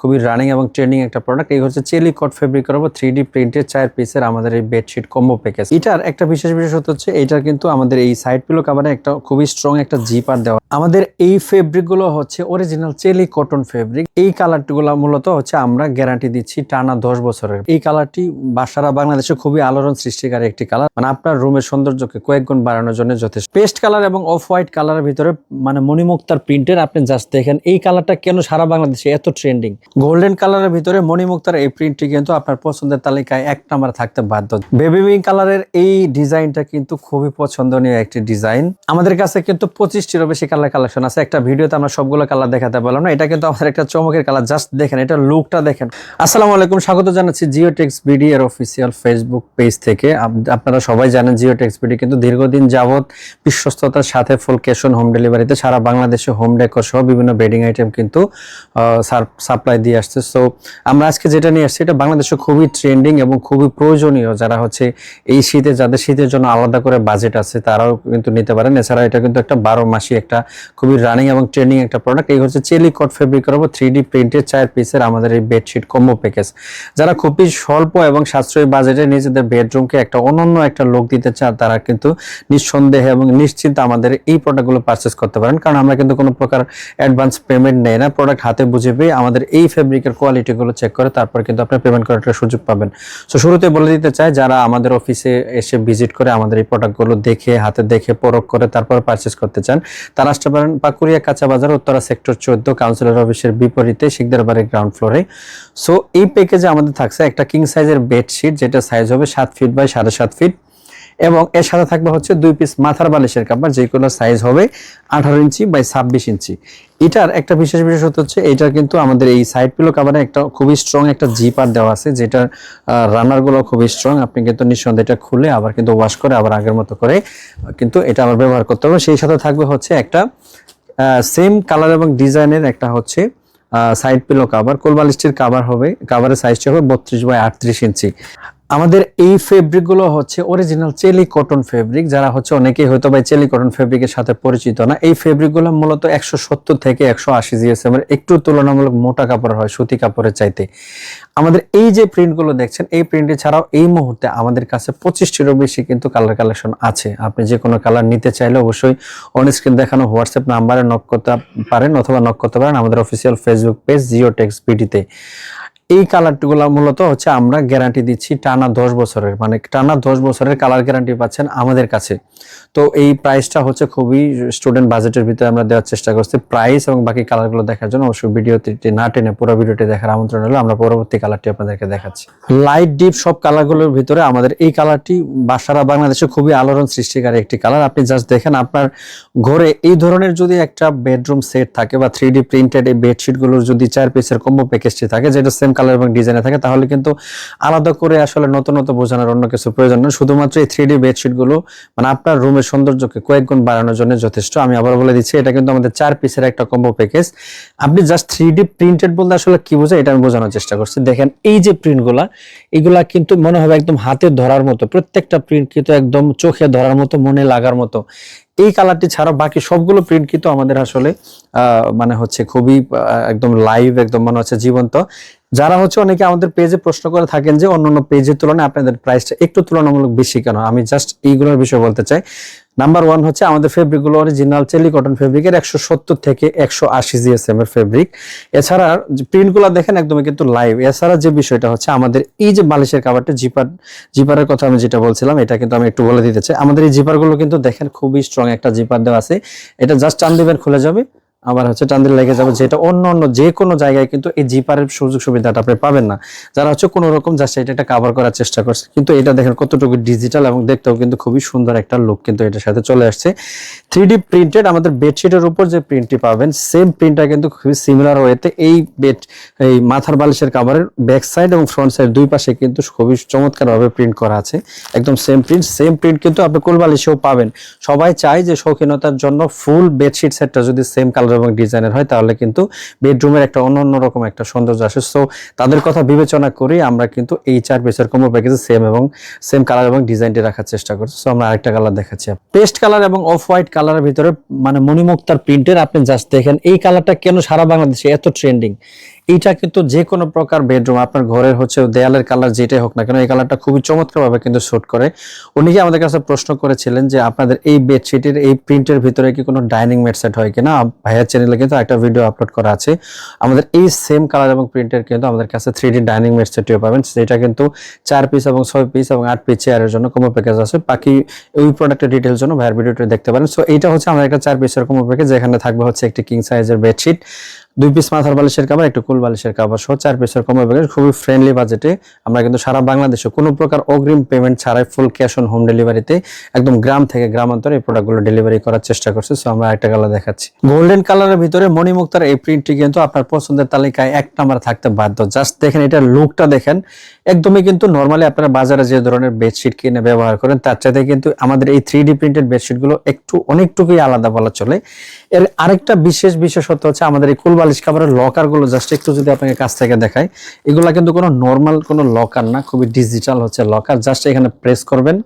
খুবই রানিং এবং ট্রেন্ডিং একটা প্রোডাক্ট এই হচ্ছে চেলি কট ফেব্রিকের থ্রি ডি প্রিন্টের চার পিসের আমাদের এই বেডশিট কম্বো প্যাকেজ এটার একটা বিশেষ বিশেষত্ব হচ্ছে, এটার কিন্তু আমাদের এই সাইড পিলো কাভারে একটা খুবই স্ট্রং একটা জিপার দেওয়া। আমাদের এই ফেব্রিকগুলো হচ্ছে অরিজিনাল চেলি কটন ফেব্রিক এই কালারগুলো মূলত হচ্ছে আমরা গ্যারান্টি দিচ্ছি টানা দশ বছরের। এই কালারটি বাসারা বাংলাদেশে খুবই আলোড়ন সৃষ্টিকারী একটি কালার মানে আপনার রুমের সৌন্দর্যকে কয়েক গুণ বাড়ানোর জন্য যথেষ্ট। পেস্ট কালার এবং অফ হোয়াইট কালারের ভিতরে মানে মণিমুক্তার প্রিন্টের আপনি জাস্ট দেখেন, এই কালারটা কেন সারা বাংলাদেশে এত ট্রেন্ডিং গোল্ডেন কালারের ভিতরে মণিমুক্তার এই প্রিন্টটি কিন্তু আপনার পছন্দের তালিকায় এক নাম্বার থাকতে বাধ্য। বেবি পিঙ্ক কালারের এই ডিজাইনটা কিন্তু খুবই পছন্দনীয় একটি ডিজাইন আমাদের কাছে কিন্তু পঁচিশটিরও বেশি কালার কালেকশন আছে। একটা ভিডিওতে আমরা সবগুলো কালার দেখাতে পারলাম না। এটা কিন্তু আমাদের একটা চমকের কালার জাস্ট দেখেন, এটা লুকটা দেখেন। আসসালামু আলাইকুম, স্বাগত জানাচ্ছি জিওটেক্স বিডি এর অফিসিয়াল ফেসবুক পেজ থেকে। আপনারা সবাই জানেন জিওটেক্স বিডি কিন্তু দীর্ঘদিন যাবৎ বিশ্বস্ততার সাথে ফুল ক্যাশ অন হোম ডেলিভারিতে সারা বাংলাদেশে হোম ডেকর সহ বিভিন্ন বেডিং আইটেম কিন্তু সাপ্লাই দিয়ে আসছে। সো আমরা আজকে যেটা নিয়ে আসছি, এটা বাংলাদেশে খুবই ট্রেন্ডিং এবং খুবই প্রয়োজনীয়। যারা হচ্ছে এই শীতে, যাদের শীতের জন্য আলাদা করে বাজেট আছে, তারাও কিন্তু নিতে পারেন। এছাড়া এটা কিন্তু একটা বারো মাসি একটা খুবই রানিং এবং ট্রেন্ডিং একটা প্রোডাক্ট এই হচ্ছে চেলি কট ফেব্রিকের উপর থ্রি ডি প্রিন্টের চার পিসের আমাদের এই বেডশিট কম্বো প্যাকেজ যারা খুবই স্বল্প এবং সাশ্রয়ী বাজেটে নিজেদের বেডরুমকে একটা অনন্য একটা লোক দিতে চান, তারা কিন্তু নিঃসন্দেহে এবং নিশ্চিন্তে আমাদের এই প্রোডাক্টগুলো পারচেস করতে পারেন। কারণ আমরা কিন্তু কোনো প্রকার অ্যাডভান্স পেমেন্ট নেই না। প্রোডাক্ট হাতে বুঝে পেয়ে আমাদের এই ফেব্রিকের কোয়ালিটিগুলো চেক করে তারপর কিন্তু আপনি পেমেন্ট করার সুযোগ পাবেন। সো শুরুতে বলে দিতে চাই, যারা আমাদের অফিসে এসে ভিজিট করে আমাদের এই প্রোডাক্টগুলো দেখে, হাতে দেখে, পরখ করে তারপর পারচেস করতে চান, তারা আসতে পারেন পাকুড়িয়া কাঁচা বাজার উত্তরা সেক্টর চোদ্দ কাউন্সিলর অফিসের বিপরীতে শিকদার বাড়ির গ্রাউন্ড ফ্লোরে সো এই প্যাকেজে আমাদের থাকছে একটা কিং সাইজের বেডশিট যেটা সাইজ হবে সাত ফিট বাই সাড়ে সাত ফিট এবং এর সাথে থাকবে হচ্ছে দুই পিস মাথার বালিশের কাপড় যেগুলো সাইজ হবে আঠারো ইঞ্চি বাই ছাব্বিশ ইঞ্চি। এটার একটা বিশেষ বিশেষত্ব হচ্ছে এটা কিন্তু আমাদের এই সাইড পিলো কাভারে একটা খুবই স্ট্রং একটা জিপার দেওয়া আছে, যেটার রানারগুলো খুবই স্ট্রং আপনি কিন্তু নিঃসন্দেহে এটা খুলে আবার কিন্তু ওয়াশ করে আবার আগের মতো করে কিন্তু এটা আবার ব্যবহার করতে হবে। সেই সাথে থাকবে হচ্ছে একটা সেম কালার এবং ডিজাইনের একটা হচ্ছে সাইড পিলো কাভার কোলবালিশটির কাভার হবে কাভারের সাইজটা হবে বত্রিশ বাই আটত্রিশ ইঞ্চি। আমাদের এই ফেব্রিকগুলো হচ্ছে অরিজিনাল চেলি কটন ফেব্রিক যারা হচ্ছে অনেকেই হয়তো বা চেলি কটন ফেব্রিকের সাথে পরিচিত না। এই ফেব্রিকগুলো মূলত একশো সত্তর থেকে একশো আশি জিএসএম এর একটু তুলনামূলক মোটা কাপড় হয়, সুতি কাপড়ের চাইতে। আমাদের এই যে প্রিন্টগুলো দেখছেন, এই প্রিন্ট ছাড়াও এই মুহূর্তে আমাদের কাছে পঁচিশটিরও বেশি কিন্তু কালার কালেকশন আছে। আপনি যে কোনো কালার নিতে চাইলে অবশ্যই অন স্ক্রিন দেখানো হোয়াটসঅ্যাপ নাম্বারে নক করতে পারেন অথবা নক করতে পারেন আমাদের official Facebook page Geotex বিডিতে এই কালারগুলো মূলত হচ্ছে আমরা গ্যারান্টি দিচ্ছি টানা দশ বছরের মানে টানা দশ বছরের কালার গ্যারান্টি পাচ্ছেন আমাদের কাছে। তো এই প্রাইসটা হচ্ছে খুবই স্টুডেন্ট বাজেটের ভিতরে আমরা দেওয়ার চেষ্টা করছি প্রাইস এবং বাকি কালারগুলো দেখার জন্য। অবশ্যই ভিডিওটি না টেনে পুরো ভিডিওটি দেখার আমন্ত্রণ হলো আমরা পরবর্তী কালারটি আপনাদেরকে দেখাচ্ছি। লাইট ডিপ সব কালারগুলোর ভিতরে আমাদের এই কালারটি বাসারা বাংলাদেশে খুবই আলোড়ন সৃষ্টিকারী একটি কালার আপনি জাস্ট দেখেন আপনার ঘরে এই ধরনের যদি একটা বেডরুম সেট থাকে বা থ্রি ডি প্রিন্টেড এই বেডশিটগুলোর যদি চার পিসের কম্বো প্যাকেজটি থাকে, যেটা সেম কালার এবং ডিজাইনে থাকে, তাহলে কিন্তু আলাদা করে আসলে নতুনত্ব বোঝানোর অন্য কিছু প্রয়োজন নেই শুধুমাত্র এই থ্রি ডি বেডশিটগুলো মানে আপনার রুমের সৌন্দর্যকে কয়েক গুণ বাড়ানোর জন্য যথেষ্ট। আমি আবার বলে দিচ্ছি, এটা কিন্তু আমাদের চার পিসের একটা কম্বো প্যাকেজ আপনি জাস্ট থ্রি ডি প্রিন্টেড বলতে আসলে কি বোঝায়, এটা আমি বোঝানোর চেষ্টা করছি। দেখেন, এই যে প্রিন্টগুলা এগুলা কিন্তু মনে হবে একদম হাতে ধরার মতো, প্রত্যেকটা প্রিন্ট কিন্তু একদম চোখে ধরার মতো, মনে লাগার মতো। এই কালারটি ছাড়া বাকি সবগুলো প্রিন্ট কিন্তু আমাদের আসলে মানে হচ্ছে খুবই একদম লাইভ একদম মনে হচ্ছে জীবন্ত। যারা হচ্ছে অনেকে আমাদের পেজে প্রশ্ন করে থাকেন যে অন্যান্য পেজের তুলনায় আপনাদের প্রাইসটা একটু তুলনামূলক বেশি কেন? আমি জাস্ট এইগুলোর বিষয়ে বলতে চাই। নাম্বার ওয়ান হচ্ছে আমাদের ফেব্রিকগুলো অরিজিনাল চেলি কটন ফেব্রিকের একশো সত্তর থেকে একশো আশি জিএসএম এর ফেব্রিক এছাড়া প্রিন্টগুলো দেখেন একদমই কিন্তু লাইভ এছাড়া যে বিষয়টা হচ্ছে আমাদের এই যে বালিশের কাভারটা জিপার জিপারের কথা আমি যেটা বলছিলাম, এটা কিন্তু আমি একটু বলে দিতে চাই। আমাদের এই জিপারগুলো কিন্তু দেখেন খুবই স্ট্রং একটা জিপার দেওয়া আছে। এটা জাস্ট টান দিবেন খুলে যাবে। আবার হচ্ছে টান দিলে লেগে যাবে যেটা অন্য অন্য যে কোনো জায়গায় কিন্তু এই জিপারের সুযোগ সুবিধাটা আপনি পাবেন না। যারা হচ্ছে কোনো রকম জাস্ট এটা একটা কাভার করার চেষ্টা করছে, কিন্তু এটা দেখেন কতটুকু ডিজিটাল এবং দেখতেও কিন্তু খুবই সুন্দর একটা লুক কিন্তু এটার সাথে চলে আসছে। থ্রি প্রিন্টেড আমাদের বেডশিটের উপর যে প্রিন্টটি পাবেন সেম প্রিন্টটা কিন্তু খুবই সিমিলার ওয়েতে এই বেড এই মাথার বালিশের কাভারের ব্যাক সাইড এবং ফ্রন্ট সাইড দুই পাশে কিন্তু খুবই চমৎকার ভাবে প্রিন্ট করা আছে। একদম সেম প্রিন্ট সেম প্রিন্ট কিন্তু আপনি কোল বালিশেও পাবেন। সবাই চায় যে শৌখিনতার জন্য ফুল বেডশিট সেটটা যদি সেম কালার এবং ডিজাইনের হয়, তাহলে কিন্তু বেডরুমের একটা অন্য অন্য রকম একটা সৌন্দর্য আসে। সো তাদের কথা বিবেচনা করি আমরা কিন্তু এই চার পেসের কম্বো প্যাকেজে সেম এবং সেম কালার এবং ডিজাইনটি রাখার চেষ্টা করছি। সো আমরা আরেকটা কালার দেখাচ্ছি। পেস্ট কালার এবং অফ হোয়াইট কালারের ভিতরে মানে মণিমুক্তার প্রিন্টের আপনি জাস্ট দেখেন, এই কালারটা কেন সারা বাংলাদেশে এত ট্রেন্ডিং এইটা কিন্তু যে কোনো প্রকার বেডরুম আপনার ঘরের হচ্ছে দেয়ালের কালার যেটাই হোক না কেন, এই কালারটা খুবই চমৎকার ভাবে কিন্তু শুট করে। উনি কি আমাদের কাছে প্রশ্ন করেছিলেন যে আপনাদের এই বেডশিটের এই প্রিন্টের ভিতরে কি কোনো ডাইনিং ম্যাট সেট হয় কিনা? ভাইয়ার চ্যানেলে কিন্তু একটা ভিডিও আপলোড করা আছে। আমাদের এই সেম কালার এবং প্রিন্টের কিন্তু আমাদের কাছে থ্রি ডি ডাইনিং ম্যাট সেটটিও পাবেন। সেটা কিন্তু চার পিস এবং ছয় পিস এবং আট পিস চেয়ারের জন্য কম্বো প্যাকেজ আছে। বাকি ওই প্রোডাক্টের ডিটেলস জন্য ভাইয়ের ভিডিওটি দেখতে পারেন। সো এইটা হচ্ছে আমাদের একটা চার পিসের কম্বো প্যাকেজ যেখানে থাকবে হচ্ছে একটি কিং সাইজের বেডশিট দুই পিস মাথার বালিশের কাবার একটু কুল বালিশের কাবার সহ চার পিসের কমে প্যাকেজ খুবই ফ্রেন্ডলি বাজেটে আমরা কিন্তু সারা বাংলাদেশে কোনো প্রকার অগ্রিম পেমেন্ট ছাড়াই ফুল ক্যাশ অন হোম ডেলিভারিতে একদম গ্রাম থেকে গ্রামান্তরে এই প্রোডাক্টগুলো ডেলিভারি করার চেষ্টা করছি। সো আমরা একটা কালার দেখাচ্ছি। গোল্ডেন কালারের ভিতরে মণিমুক্তার এই প্রিন্টটি কিন্তু আপনার পছন্দের তালিকায় এক নাম্বার থাকতে বাধ্য। জাস্ট দেখেন, এটার লুকটা দেখেন। একদমই কিন্তু নর্মালি আপনারা বাজারে যে ধরনের বেডশিট কিনে ব্যবহার করেন, তার চাইতে কিন্তু আমাদের এই থ্রি ডি প্রিন্টেড বেডশিটগুলো একটু অনেকটুকুই আলাদা বলা চলে। এর আরেকটা বিশেষ বিশেষত্ব হচ্ছে আমাদের এই কুলবালিশ কাপড়ের লকারগুলো জাস্ট একটু যদি আপনাকে কাছ থেকে দেখায় এগুলা কিন্তু কোনো নর্মাল কোনো লকার না, খুবই ডিজিটাল হচ্ছে লকার জাস্ট এখানে প্রেস করবেন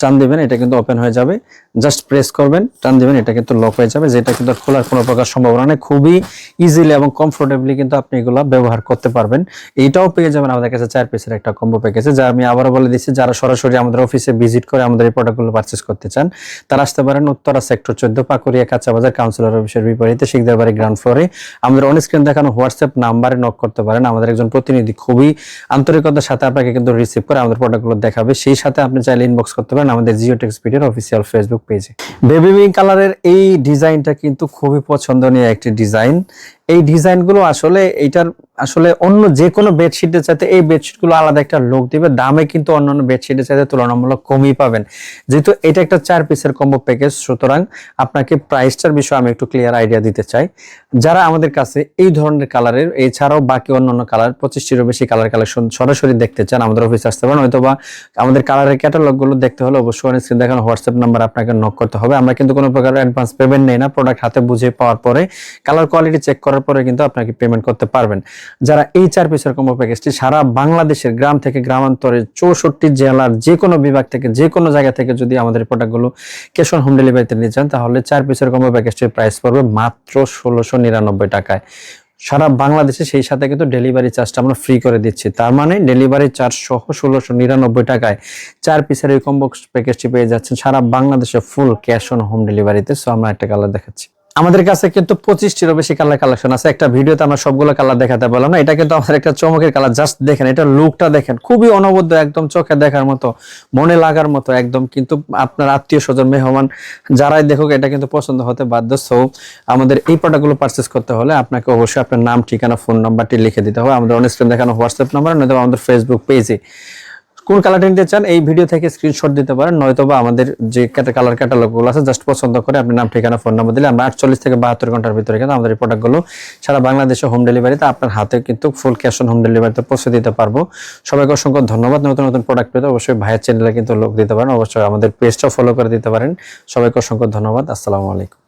টান দিবেন, এটা কিন্তু ওপেন হয়ে যাবে। জাস্ট প্রেস করবেন, টান দিবেন, এটা কিন্তু লক হয়ে যাবে, যেটা কিন্তু খোলার কোনো প্রকার সম্ভাবনা নেই। খুবই ইজিলি এবং কমফোর্টেবলি কিন্তু আপনি এগুলো ব্যবহার করতে পারবেন। এইটাও পেয়ে যাবেন আমাদের কাছে চার পিসের একটা কম্বো প্যাকেজে যা আমি আবারও বলে দিচ্ছি, যারা সরাসরি আমাদের অফিসে ভিজিট করে আমাদের এই প্রোডাক্টগুলো পারচেস করতে চান, তারা আসতে পারেন উত্তরা সেক্টর চোদ্দ পাকুরিয়া কাঁচা বাজার কাউন্সিলর অফিসের বিপরীতে শিকদার বাড়ি গ্রাউন্ড ফ্লোরে আমাদের অন স্ক্রিন দেখানো হোয়াটসঅ্যাপ নাম্বারে নক করতে পারেন। আমাদের একজন প্রতিনিধি খুবই আন্তরিকতার সাথে আপনাকে কিন্তু রিসিভ করে আমাদের প্রোডাক্টগুলো দেখাবে। সেই সাথে আপনি চাইলে ইনবক্স করতে পারেন। আমাদের জিও টেক্সপিডিয়ার অফিসিয়াল ফেসবুক পেজে বেবি পিঙ্ক কালারের এই ডিজাইনটা কিন্তু খুবই পছন্দনীয় একটি ডিজাইন এই ডিজাইনগুলো আসলে এইটার আসলে অন্য যে কোনো বেডশিটের চাইতে এই বেডশিটগুলো আলাদা একটা লোক দিবে। দামে কিন্তু অন্যান্য বেডশিটের চাইতে তুলনামূলক কমই পাবেন। যেহেতু এটা একটা চার পিসের কম্বো প্যাকেজ সুতরাং আপনাকে প্রাইসটার বিষয়ে আমি একটু ক্লিয়ার আইডিয়া দিতে চাই। যারা আমাদের কাছে এই ধরনের কালারের এছাড়াও বাকি অন্য অন্য কালার পঁচিশটিরও বেশি কালার কালেকশন সরাসরি দেখতে চান আমাদের অফিসে আসতে পারেন অথবা আমাদের কালারের ক্যাটালগুলো দেখতে হলে অবশ্যই অনেক স্ক্রিন দেখানো হোয়াটসঅ্যাপ নাম্বার আপনাকে নক করতে হবে। আমরা কিন্তু কোনো প্রকার অ্যাডভান্স পেমেন্ট নেই না প্রোডাক্ট হাতে বুঝে পাওয়ার পরে কালার কোয়ালিটি চেক করার পরে কিন্তু আপনাকে পেমেন্ট করতে পারবেন। যারা এই চার পিসের কম্বো প্যাকেজটি সারা বাংলাদেশের গ্রাম থেকে গ্রামান্তরে চৌষট্টি জেলার যে কোনো বিভাগ থেকে, যে কোনো জায়গা থেকে যদি আমাদের প্রোডাক্টগুলো ক্যাশ অন হোম ডেলিভারিতে নিয়ে যান, তাহলে চার পিসের কম্বো প্যাকেজটির প্রাইস পড়বে মাত্র ষোলোশো নিরানব্বই টাকায়। সারা বাংলাদেশে সেই সাথে কিন্তু ডেলিভারি চার্জটা আমরা ফ্রি করে দিচ্ছি। তার মানে ডেলিভারি চার্জ সহ ষোলোশো নিরানব্বই টাকায় চার পিসের এই কম্বক্স প্যাকেজটি পেয়ে যাচ্ছেন। সারা বাংলাদেশে ফুল ক্যাশ অন হোম ডেলিভারিতে সো আমরা একটা কালার দেখাচ্ছি। আমাদের কাছে কিন্তু পঁচিশটিরও বেশি কালার কালেকশন আছে। একটা ভিডিওতে আমরা সবগুলো কালার দেখাতে পারলাম না। এটা কিন্তু আমাদের একটা চমকের কালার জাস্ট দেখেন, এটা লুকটা দেখেন। খুবই অনবদ্য, একদম চোখে দেখার মতো, মনে লাগার মতো, একদম কিন্তু আপনার আত্মীয় স্বজন, মেহমান, যারাই দেখুক, এটা কিন্তু পছন্দ হতে বাধ্য। সো আমাদের এই প্রোডাক্টগুলো পারচেস করতে হলে আপনাকে অবশ্যই আপনার নাম, ঠিকানা ফোন নাম্বারটি লিখে দিতে হবে। আমাদের অনেক দেখানো হোয়াটসঅ্যাপ নাম্বার নয়তো আমাদের ফেসবুক পেজে কোন কালারটা নিতে চান, এই ভিডিও থেকে স্ক্রিনশট দিতে পারেন, নয়তোবা আমাদের যে কালার ক্যাটালগুলো আছে জাস্ট পছন্দ করে আপনি নাম, ঠিকানা ফোন নাম্বার দিলে আমরা আটচল্লিশ থেকে বাহাত্তর ঘণ্টার ভিতরে কিন্তু আমাদের এই প্রোডাক্টগুলো সারা বাংলাদেশে হোম ডেলিভারিতে আপনার হাতে কিন্তু ফুল ক্যাশ অন হোম ডেলিভারিতে পৌঁছে দিতে পারব। সবাইকে অসংখ্য ধন্যবাদ। নতুন নতুন প্রোডাক্ট পেতে অবশ্যই ভাইয়ের চ্যানেলে কিন্তু লোক দিতে পারেন, অবশ্যই আমাদের পেজটাও ফলো করে দিতে পারেন। সবাইকে অসংখ্য ধন্যবাদ। আসসালামু আলাইকুম।